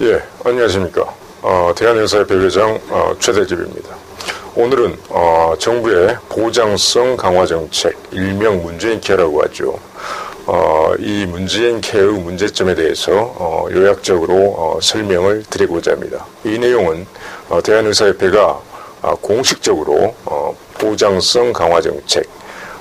예, 안녕하십니까. 어, 대한의사협회 회장 어, 최대집입니다. 오늘은 어, 정부의 보장성 강화 정책, 일명 문재인 케어라고 하죠. 어, 이 문재인 케어 문제점에 대해서 어, 요약적으로 어, 설명을 드리고자 합니다. 이 내용은 어, 대한의사협회가 어, 공식적으로 어, 보장성 강화 정책,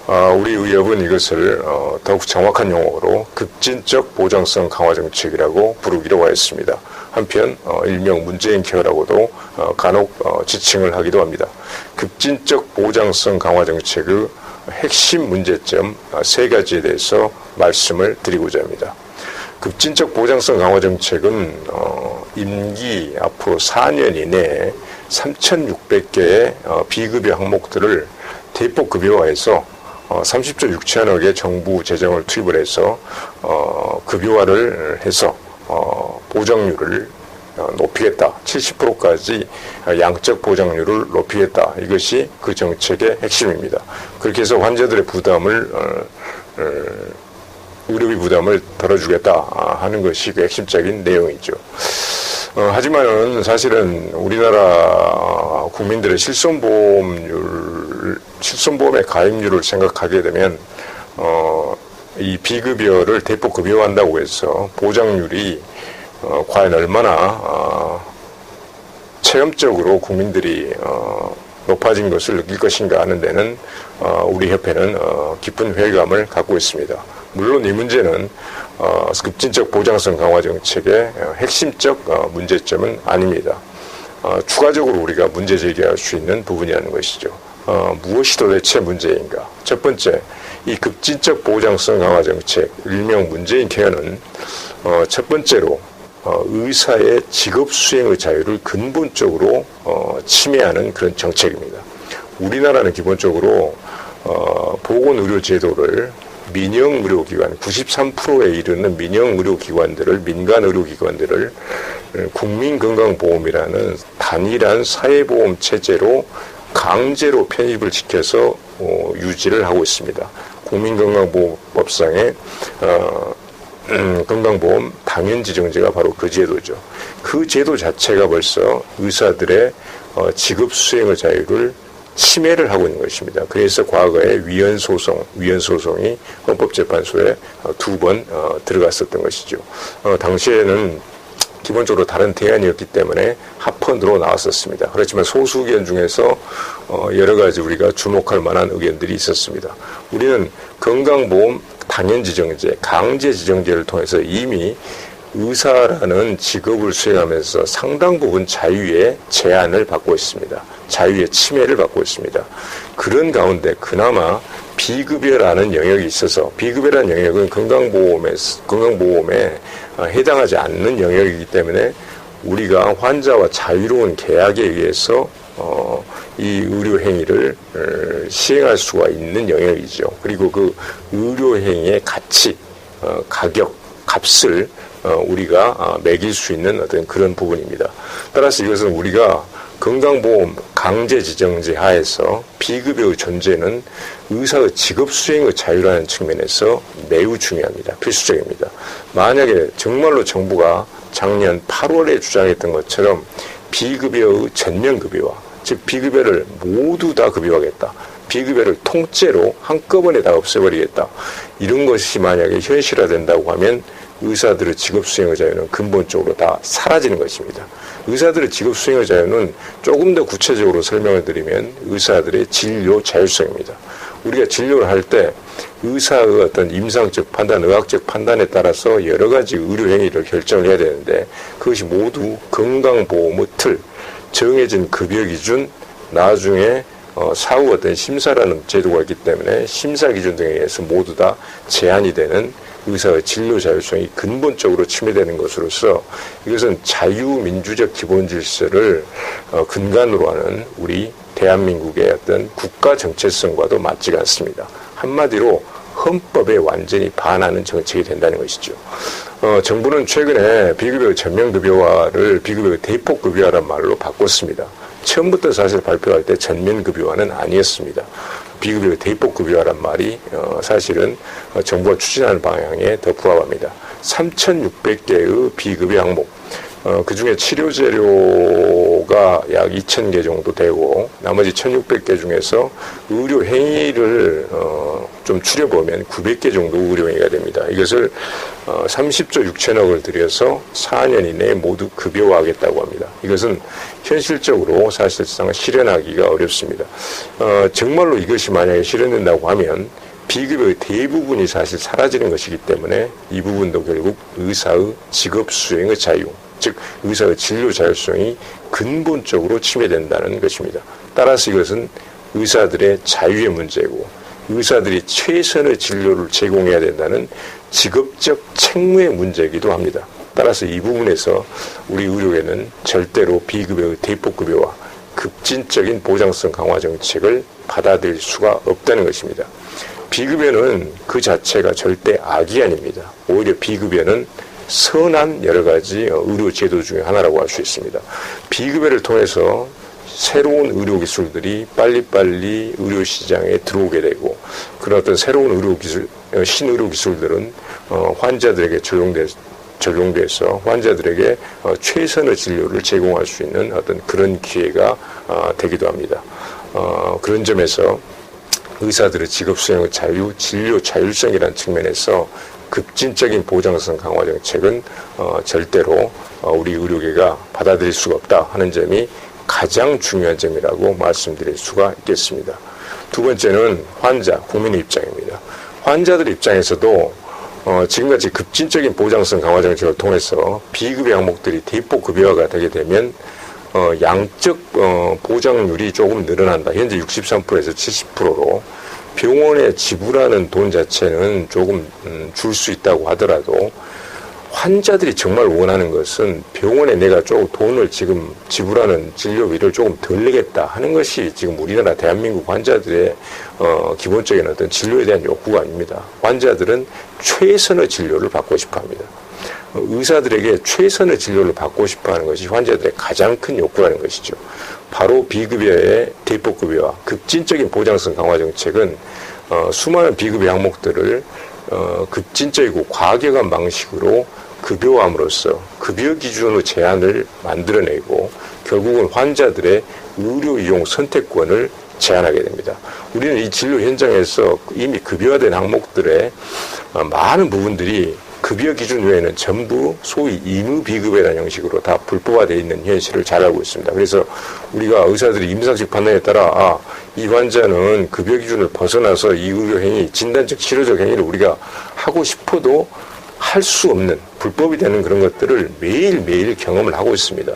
어, 우리 의협은 이것을 어, 더욱 정확한 용어로 급진적 보장성 강화 정책이라고 부르기로 하였습니다. 한편 어, 일명 문재인 케어라고도 어, 간혹 어, 지칭을 하기도 합니다. 급진적 보장성 강화 정책의 핵심 문제점 어, 세 가지에 대해서 말씀을 드리고자 합니다. 급진적 보장성 강화 정책은 어, 임기 앞으로 4년 이내에 3,600개의 어, 비급여 항목들을 대폭 급여화해서 어, 30조 6천억의 정부 재정을 투입을 해서 어, 급여화를 해서 어, 보장률을 어, 높이겠다. 70%까지 양적 보장률을 높이겠다. 이것이 그 정책의 핵심입니다. 그렇게 해서 환자들의 부담을 어, 어, 의료비 부담을 덜어주겠다 하는 것이 그 핵심적인 내용이죠. 어, 하지만은 사실은 우리나라 국민들의 실손보험률, 실손보험의 가입률을 생각하게 되면, 어, 이 비급여를 대폭 급여한다고 해서 보장률이 어, 과연 얼마나 어, 체험적으로 국민들이 어, 높아진 것을 느낄 것인가 하는 데는 어, 우리 협회는 어, 깊은 회의감을 갖고 있습니다. 물론 이 문제는 어, 급진적 보장성 강화 정책의 어, 핵심적 어, 문제점은 아닙니다. 어, 추가적으로 우리가 문제 제기할 수 있는 부분이라는 것이죠. 어, 무엇이 도대체 문제인가? 첫 번째, 이 급진적 보장성 강화 정책, 일명 문재인 케어는 어, 첫 번째로 어, 의사의 직업 수행의 자유를 근본적으로 어, 침해하는 그런 정책입니다. 우리나라는 기본적으로 어, 보건의료제도를 민영 의료기관 93%에 이르는 민영 의료기관들을 민간 의료기관들을 국민건강보험이라는 단일한 사회보험 체제로 강제로 편입을 시켜서 어, 유지를 하고 있습니다. 국민건강보험법상의 어, 음, 건강보험 당연 지정제가 바로 그 제도죠. 그 제도 자체가 벌써 의사들의 어, 직업 수행의 자유를 침해를 하고 있는 것입니다. 그래서 과거에 위헌 소송, 위헌 소송이 헌법재판소에 어, 두번 어, 들어갔었던 것이죠. 어, 당시에는 기본적으로 다른 대안이었기 때문에 합헌으로 나왔었습니다. 그렇지만 소수 의견 중에서 어, 여러 가지 우리가 주목할 만한 의견들이 있었습니다. 우리는 건강보험 당연지정제, 강제지정제를 통해서 이미 의사라는 직업을 수행하면서 상당 부분 자유의 제한을 받고 있습니다. 자유의 침해를 받고 있습니다. 그런 가운데 그나마 비급여라는 영역이 있어서 비급여라는 영역은 건강보험에 건강보험에 해당하지 않는 영역이기 때문에 우리가 환자와 자유로운 계약에 의해서 어, 이 의료 행위를 어, 시행할 수가 있는 영역이죠. 그리고 그 의료 행위의 가치, 어, 가격, 값을 어, 우리가 어, 매길 수 있는 어떤 그런 부분입니다. 따라서 이것은 우리가 건강보험 강제 지정제 하에서 비급여의 존재는 의사의 직업 수행의 자유라는 측면에서 매우 중요합니다. 필수적입니다. 만약에 정말로 정부가 작년 8월에 주장했던 것처럼 비급여의 전면급여화, 즉 비급여를 모두 다 급여하겠다. 비급여를 통째로 한꺼번에 다 없애버리겠다. 이런 것이 만약에 현실화된다고 하면 의사들의 직업 수행의 자유는 근본적으로 다 사라지는 것입니다. 의사들의 직업 수행의 자유는 조금 더 구체적으로 설명을 드리면 의사들의 진료 자율성입니다. 우리가 진료를 할 때 의사의 어떤 임상적 판단, 의학적 판단에 따라서 여러 가지 의료 행위를 결정을 해야 되는데 그것이 모두 건강보험의 틀, 정해진 급여 기준, 나중에 어, 사후 어떤 심사라는 제도가 있기 때문에 심사 기준 등에 의해서 모두 다 제한이 되는 의사의 진료 자율성이 근본적으로 침해되는 것으로서 이것은 자유민주적 기본 질서를 어, 근간으로 하는 우리 대한민국의 어떤 국가 정체성과도 맞지가 않습니다. 한마디로 헌법에 완전히 반하는 정책이 된다는 것이죠. 어, 정부는 최근에 비급여 전면급여화를 비급여 대폭급여화란 말로 바꿨습니다. 처음부터 사실 발표할 때 전면급여화는 아니었습니다. 비급여 대폭급여화란 말이 어, 사실은 어, 정부가 추진하는 방향에 더 부합합니다. 3,600개의 비급여 항목, 어, 그 중에 치료 재료 가 약 2,000개 정도 되고, 나머지 1,600개 중에서 의료 행위를, 어, 좀 추려보면 900개 정도 의료 행위가 됩니다. 이것을, 어, 30조 6천억을 들여서 4년 이내에 모두 급여화하겠다고 합니다. 이것은 현실적으로 사실상 실현하기가 어렵습니다. 어, 정말로 이것이 만약에 실현된다고 하면 비급의 대부분이 사실 사라지는 것이기 때문에 이 부분도 결국 의사의 직업 수행의 자유, 즉 의사의 진료 자율성이 근본적으로 침해된다는 것입니다. 따라서 이것은 의사들의 자유의 문제고 의사들이 최선의 진료를 제공해야 된다는 직업적 책무의 문제이기도 합니다. 따라서 이 부분에서 우리 의료계는 절대로 비급여의 대폭급여와 급진적인 보장성 강화 정책을 받아들일 수가 없다는 것입니다. 비급여는 그 자체가 절대 악이 아닙니다. 오히려 비급여는 선한 여러 가지 의료 제도 중의 하나라고 할 수 있습니다. 비급여를 통해서 새로운 의료 기술들이 빨리빨리 의료 시장에 들어오게 되고 그런 어떤 새로운 의료 기술, 신의료 기술들은 어, 환자들에게 적용돼 적용돼서 환자들에게 어, 최선의 진료를 제공할 수 있는 어떤 그런 기회가 어, 되기도 합니다. 그런 점에서 의사들의 직업 수행의 자유, 진료 자율성이라는 측면에서 급진적인 보장성 강화 정책은 어, 절대로 어, 우리 의료계가 받아들일 수가 없다 하는 점이 가장 중요한 점이라고 말씀드릴 수가 있겠습니다. 두 번째는 환자, 국민의 입장입니다. 환자들 입장에서도 어, 지금같이 급진적인 보장성 강화 정책을 통해서 비급여 항목들이 대폭 급여화가 되게 되면 어, 양적 어, 보장률이 조금 늘어난다. 현재 63%에서 70%로 병원에 지불하는 돈 자체는 조금 음, 줄수 있다고 하더라도 환자들이 정말 원하는 것은 병원에 내가 조금 돈을 지금 지불하는 진료비를 조금 덜 내겠다 하는 것이 지금 우리나라 대한민국 환자들의 어, 기본적인 어떤 진료에 대한 욕구가 아닙니다. 환자들은 최선의 진료를 받고 싶어 합니다. 의사들에게 최선의 진료를 받고 싶어 하는 것이 환자들의 가장 큰 욕구라는 것이죠. 바로 비급여의 대폭급여와 급진적인 보장성 강화 정책은 어, 수많은 비급여 항목들을 어, 급진적이고 과격한 방식으로 급여함으로써 급여 기준의 제한을 만들어내고 결국은 환자들의 의료 이용 선택권을 제한하게 됩니다. 우리는 이 진료 현장에서 이미 급여화된 항목들의 어, 많은 부분들이 급여 기준 외에는 전부 소위 임의 비급여라는 형식으로 다 불법화되어 있는 현실을 잘 알고 있습니다. 그래서 우리가 의사들이 임상직 판단에 따라 아, 이 환자는 급여 기준을 벗어나서 이 의료 행위, 진단적 치료적 행위를 우리가 하고 싶어도 할 수 없는 불법이 되는 그런 것들을 매일매일 경험을 하고 있습니다.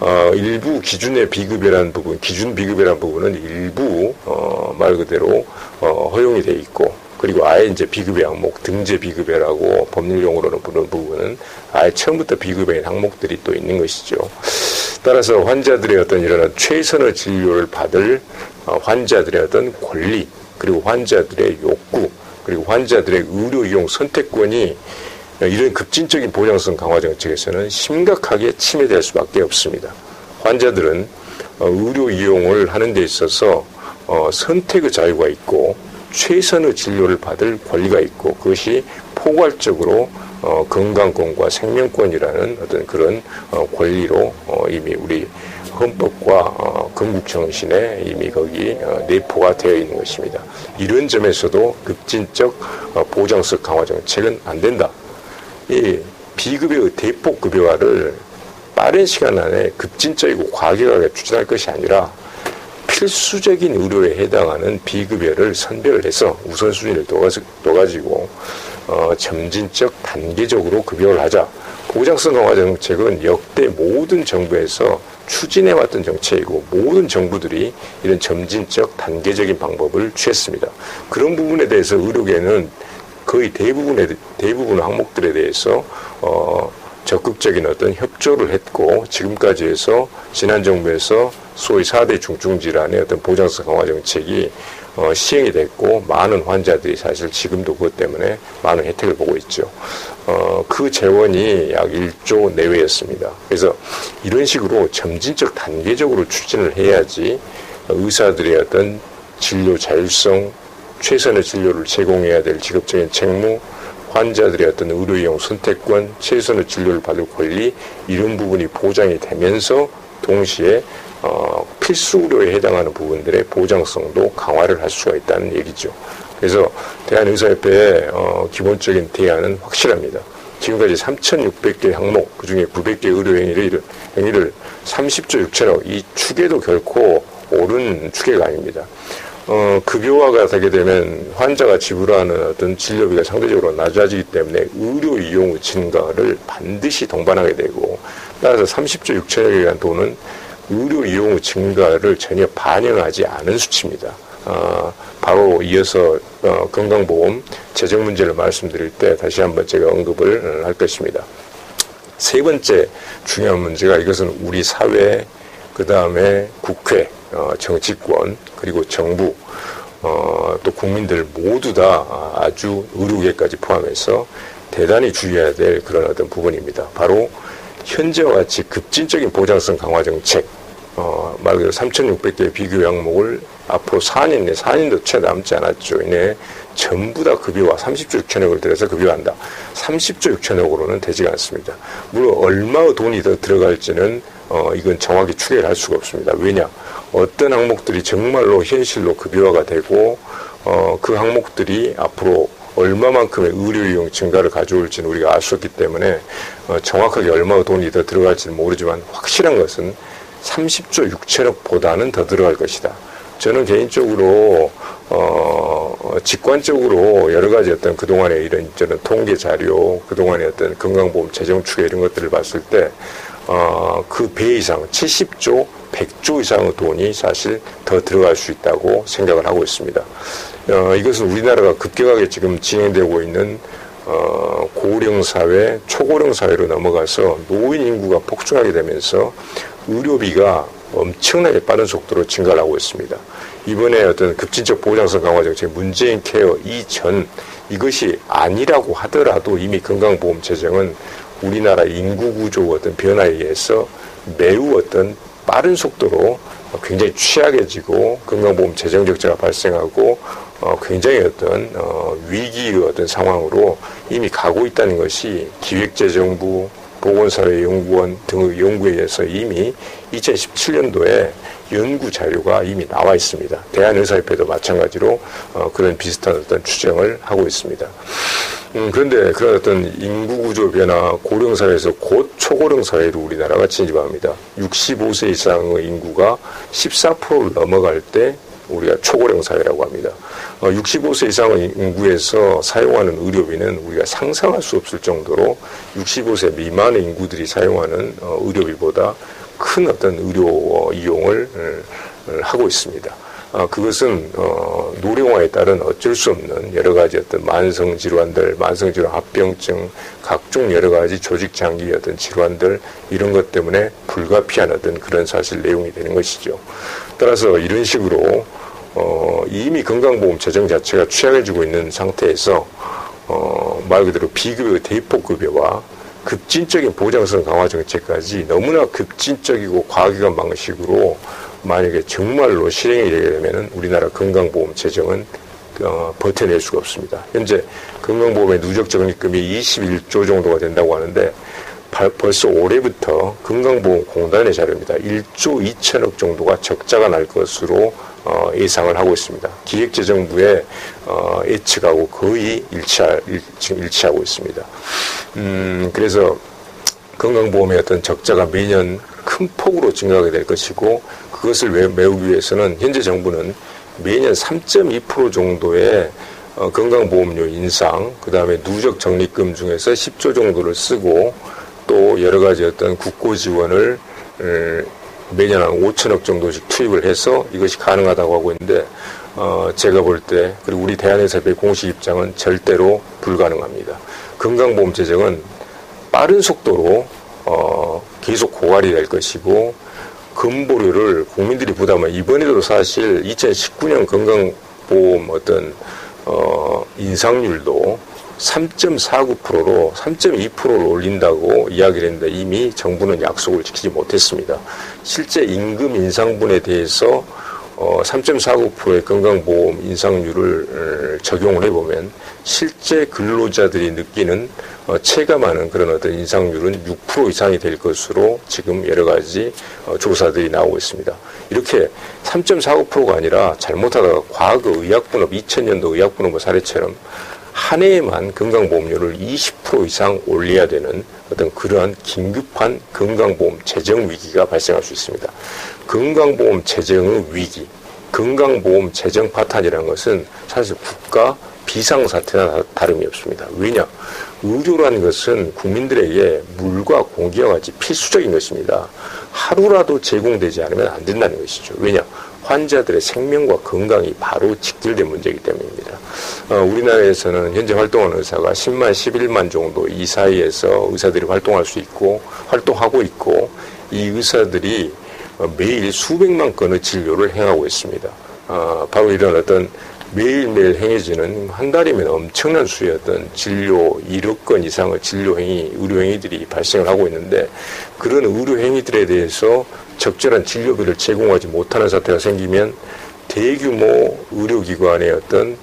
어, 일부 기준의 비급여라는 부분, 기준 비급여라는 부분은 일부 어, 말 그대로 어, 허용이 돼 있고 그리고 아예 이제 비급여 항목, 등재 비급여라고 법률 용어로는 부르는 부분은 아예 처음부터 비급여인 항목들이 또 있는 것이죠. 따라서 환자들의 어떤 이런 최선의 진료를 받을 어, 환자들의 어떤 권리, 그리고 환자들의 욕구, 그리고 환자들의 의료 이용 선택권이 이런 급진적인 보장성 강화 정책에서는 심각하게 침해될 수밖에 없습니다. 환자들은 어, 의료 이용을 하는 데 있어서 어, 선택의 자유가 있고 최선의 진료를 받을 권리가 있고 그것이 포괄적으로 어, 건강권과 생명권이라는 어떤 그런 어, 권리로 어, 이미 우리 헌법과 어, 건국정신에 이미 거기 어, 내포가 되어 있는 것입니다. 이런 점에서도 급진적 어, 보장성 강화 정책은 안 된다. 이 비급여 대폭 급여화를 빠른 시간 안에 급진적이고 과격하게 추진할 것이 아니라 필수적인 의료에 해당하는 비급여를 선별을 해서 우선순위를 둬가지고 어, 점진적 단계적으로 급여를 하자. 보장성 강화 정책은 역대 모든 정부에서 추진해왔던 정책이고 모든 정부들이 이런 점진적 단계적인 방법을 취했습니다. 그런 부분에 대해서 의료계는 거의 대부분의 대부분 항목들에 대해서 어, 적극적인 어떤 협조를 했고 지금까지 해서 지난 정부에서 소위 4대 중증 질환의 어떤 보장성 강화 정책이 어, 시행이 됐고 많은 환자들이 사실 지금도 그것 때문에 많은 혜택을 보고 있죠. 어, 그 재원이 약 1조 내외였습니다. 그래서 이런 식으로 점진적 단계적으로 추진을 해야지 의사들의 어떤 진료 자율성, 최선의 진료를 제공해야 될 직업적인 책무, 환자들의 어떤 의료용 선택권, 최선의 진료를 받을 권리 이런 부분이 보장이 되면서 동시에 어, 필수 의료에 해당하는 부분들의 보장성도 강화를 할 수가 있다는 얘기죠. 그래서 대한의사협회의 어, 기본적인 대안은 확실합니다. 지금까지 3,600개 항목, 그 중에 900개 의료 행위를, 행위를 30조 6천억, 이 추계도 결코 옳은 추계가 아닙니다. 어, 급여화가 되게 되면 환자가 지불하는 어떤 진료비가 상대적으로 낮아지기 때문에 의료 이용 증가를 반드시 동반하게 되고, 따라서 30조 6천억에 대한 돈은 의료 이용 증가를 전혀 반영하지 않은 수치입니다. 어, 바로 이어서 어, 건강보험 재정 문제를 말씀드릴 때 다시 한번 제가 언급을 할 것입니다. 세 번째 중요한 문제가 이것은 우리 사회, 그 다음에 국회, 어, 정치권, 그리고 정부, 어, 또 국민들 모두 다 아주 의료계까지 포함해서 대단히 주의해야 될 그런 어떤 부분입니다. 바로 현재와 같이 급진적인 보장성 강화 정책, 어, 말 그대로 3,600개의 비교 항목을 앞으로 4년 내 4년도 채 남지 않았죠. 이내 전부 다 급여와 30조 6천억을 들여서 급여한다. 30조 6천억으로는 되지가 않습니다. 물론 얼마의 돈이 더 들어갈지는 어, 이건 정확히 추계를 할 수가 없습니다. 왜냐? 어떤 항목들이 정말로 현실로 급여화가 되고 어, 그 항목들이 앞으로 얼마만큼의 의료 이용 증가를 가져올지는 우리가 알 수 없기 때문에 어, 정확하게 얼마의 돈이 더 들어갈지는 모르지만 확실한 것은 30조 6천억보다는 더 들어갈 것이다. 저는 개인적으로 어 직관적으로 여러 가지 어떤 그동안의 이런 저는 통계 자료, 그동안의 어떤 건강보험 재정 추계 이런 것들을 봤을 때 어, 그 배 이상, 70조, 100조 이상의 돈이 사실 더 들어갈 수 있다고 생각을 하고 있습니다. 어, 이것은 우리나라가 급격하게 지금 진행되고 있는 어, 고령 사회, 초고령 사회로 넘어가서 노인 인구가 폭증하게 되면서 의료비가 엄청나게 빠른 속도로 증가를 하고 있습니다. 이번에 어떤 급진적 보장성 강화 정책 문재인 케어 이전 이것이 아니라고 하더라도 이미 건강보험 재정은 우리나라 인구 구조 어떤 변화에 의해서 매우 어떤 빠른 속도로 굉장히 취약해지고 건강보험 재정 적자가 발생하고 어, 굉장히 어떤 어, 위기의 어떤 상황으로 이미 가고 있다는 것이 기획재정부, 보건사회연구원 등의 연구에 의해서 이미 2017년도에 연구 자료가 이미 나와 있습니다. 대한의사협회도 마찬가지로 어, 그런 비슷한 어떤 추정을 하고 있습니다. 음, 그런데 그런 어떤 인구 구조 변화, 고령 사회에서 곧 초고령 사회로 우리나라가 진입합니다. 65세 이상의 인구가 14%를 넘어갈 때 우리가 초고령 사회라고 합니다. 어, 65세 이상의 인구에서 사용하는 의료비는 우리가 상상할 수 없을 정도로 65세 미만의 인구들이 사용하는 어, 의료비보다 큰 어떤 의료 이용을 어, 하고 있습니다. 아, 그것은 어, 노령화에 따른 어쩔 수 없는 여러 가지 어떤 만성 질환들, 만성 질환 합병증, 각종 여러 가지 조직 장기 어떤 질환들 이런 것 때문에 불가피한 어떤 그런 사실 내용이 되는 것이죠. 따라서 이런 식으로 어, 이미 건강보험 재정 자체가 취약해지고 있는 상태에서 어, 말 그대로 비급여 대폭급여와 급진적인 보장성 강화 정책까지 너무나 급진적이고 과기관 방식으로 만약에 정말로 실행이 되게 되면 우리나라 건강보험 재정은 어, 버텨낼 수가 없습니다. 현재 건강보험의 누적 적립금이 21조 정도가 된다고 하는데 벌써 올해부터 건강보험공단의 자료입니다. 1조 2천억 정도가 적자가 날 것으로 어, 예상을 하고 있습니다. 기획재정부의 어, 예측하고 거의 일치하, 일, 지금 일치하고 있습니다. 음, 그래서 건강보험의 어떤 적자가 매년 큰 폭으로 증가하게 될 것이고 그것을 메우기 위해서는 현재 정부는 매년 3.2% 정도의 어, 건강보험료 인상, 그 다음에 누적 적립금 중에서 10조 정도를 쓰고 또 여러 가지 어떤 국고 지원을 매년 한 5천억 정도씩 투입을 해서 이것이 가능하다고 하고 있는데 어, 제가 볼 때 그리고 우리 대한의사협회 공식 입장은 절대로 불가능합니다. 건강보험 재정은 빠른 속도로 어, 계속 고갈이 될 것이고 근보료를 국민들이 부담한 이번에도 사실 2019년 건강보험 어떤 어, 인상률도 3.49%로 3.2%를 올린다고 이야기를 했는데 이미 정부는 약속을 지키지 못했습니다. 실제 임금 인상분에 대해서 어, 3.49%의 건강보험 인상률을 적용을 해보면 실제 근로자들이 느끼는 어, 체감하는 그런 어떤 인상률은 6% 이상이 될 것으로 지금 여러 가지 어, 조사들이 나오고 있습니다. 이렇게 3.49%가 아니라 잘못하다가 과거 의약분업 2000년도 의약분업 사례처럼 한 해에만 건강보험료를 20% 이상 올려야 되는 어떤 그러한 긴급한 건강보험 재정 위기가 발생할 수 있습니다. 건강보험 재정의 위기, 건강보험 재정 파탄이라는 것은 사실 국가 비상사태나 다름이 없습니다. 왜냐? 의료라는 것은 국민들에게 물과 공기와 같이 필수적인 것입니다. 하루라도 제공되지 않으면 안 된다는 것이죠. 왜냐? 환자들의 생명과 건강이 바로 직결된 문제이기 때문입니다. 어, 우리나라에서는 현재 활동하는 의사가 10만, 11만 정도 이 사이에서 의사들이 활동할 수 있고 활동하고 있고 이 의사들이 어, 매일 수백만 건의 진료를 행하고 있습니다. 어, 바로 이런 어떤 매일매일 행해지는 한 달이면 엄청난 수의 어떤 진료 1억 건 이상의 진료 행위, 의료 행위들이 발생을 하고 있는데 그런 의료 행위들에 대해서 적절한 진료비를 제공하지 못하는 사태가 생기면 대규모 의료기관의 어떤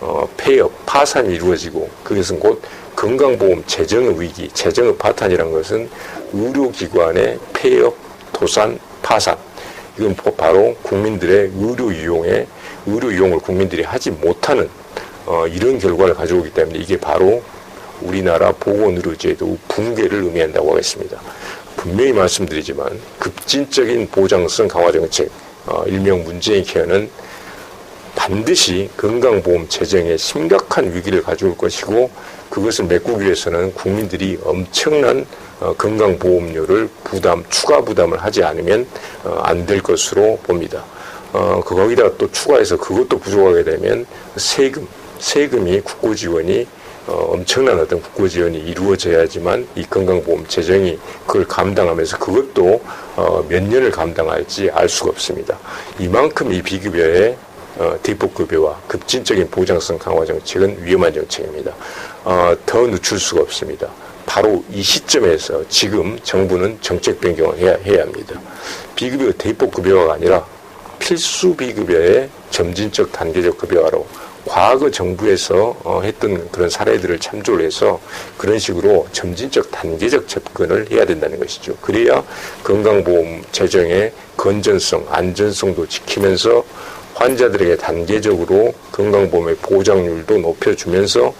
어, 폐업, 파산이 이루어지고 그것은 곧 건강보험 재정의 위기, 재정의 파탄이라는 것은 의료기관의 폐업, 도산, 파산 이건 바로 국민들의 의료 이용에 의료 이용을 국민들이 하지 못하는 어, 이런 결과를 가져오기 때문에 이게 바로 우리나라 보건의료제도 붕괴를 의미한다고 하겠습니다. 분명히 말씀드리지만 급진적인 보장성 강화 정책, 어, 일명 문재인 케어는 반드시 건강보험 재정에 심각한 위기를 가져올 것이고 그것을 메꾸기 위해서는 국민들이 엄청난 어, 건강보험료를 부담, 추가 부담을 하지 않으면 어, 안될 것으로 봅니다. 어, 그 거기다 또 추가해서 그것도 부족하게 되면 세금, 세금이 국고 지원이 어, 엄청난 어떤 국고 지원이 이루어져야지만 이 건강보험 재정이 그걸 감당하면서 그것도 어, 몇 년을 감당할지 알 수가 없습니다. 이만큼 이 비급여의 어, 대폭급여와 급진적인 보장성 강화 정책은 위험한 정책입니다. 어, 더 늦출 수가 없습니다. 바로 이 시점에서 지금 정부는 정책 변경을 해야, 해야 합니다. 비급여 대폭급여가 아니라 필수 비급여의 점진적 단계적 급여화로 과거 정부에서 어, 했던 그런 사례들을 참조를 해서 그런 식으로 점진적 단계적 접근을 해야 된다는 것이죠. 그래야 건강보험 재정의 건전성, 안전성도 지키면서 환자들에게 단계적으로 건강보험의 보장률도 높여주면서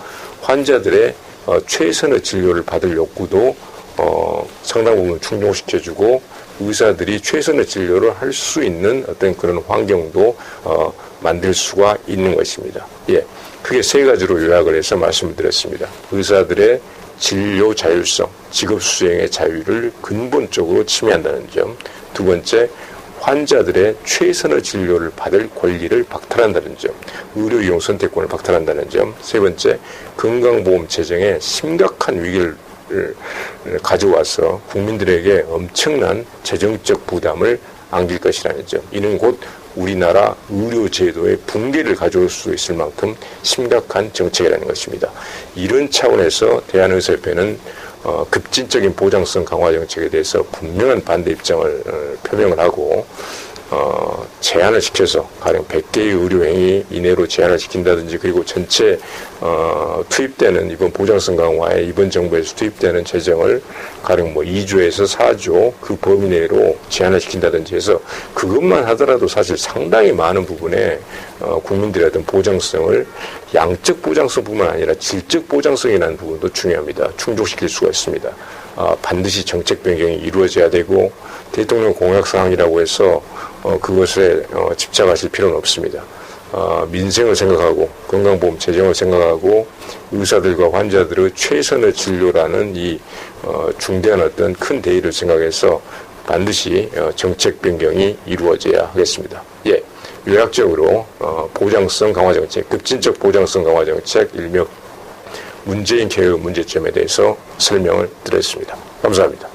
환자들의 어, 최선의 진료를 받을 욕구도 어, 상당 부분 충족시켜주고 의사들이 최선의 진료를 할 수 있는 어떤 그런 환경도 어, 만들 수가 있는 것입니다. 예, 크게 세 가지로 요약을 해서 말씀을 드렸습니다. 의사들의 진료 자율성, 직업 수행의 자유를 근본적으로 침해한다는 점. 두 번째, 환자들의 최선의 진료를 받을 권리를 박탈한다는 점, 의료 이용 선택권을 박탈한다는 점, 세 번째, 건강보험 재정에 심각한 위기를 가져와서 국민들에게 엄청난 재정적 부담을 안길 것이라는 점. 이는 곧 우리나라 의료제도의 붕괴를 가져올 수 있을 만큼 심각한 정책이라는 것입니다. 이런 차원에서 대한의사협회는 어, 급진적인 보장성 강화 정책에 대해서 분명한 반대 입장을 어, 표명을 하고 어, 제한을 시켜서 가령 100개의 의료행위 이내로 제한을 시킨다든지 그리고 전체 어, 투입되는 이번 보장성 강화에 이번 정부에서 투입되는 재정을 가령 뭐 2조에서 4조 그 범위 내로 제한을 시킨다든지 해서 그것만 하더라도 사실 상당히 많은 부분에 어, 국민들의 어떤 보장성을 양적 보장성뿐만 아니라 질적 보장성이라는 부분도 중요합니다. 충족시킬 수가 있습니다. 어, 반드시 정책 변경이 이루어져야 되고 대통령 공약 사항이라고 해서 어, 그것에 어, 집착하실 필요는 없습니다. 어, 민생을 생각하고 건강보험 재정을 생각하고 의사들과 환자들의 최선의 진료라는 이 어, 중대한 어떤 큰 대의를 생각해서 반드시 어, 정책 변경이 이루어져야 하겠습니다. 예, 요약적으로 어, 보장성 강화 정책, 급진적 보장성 강화 정책 일명 문재인 개혁 문제점에 대해서 설명을 드렸습니다. 감사합니다.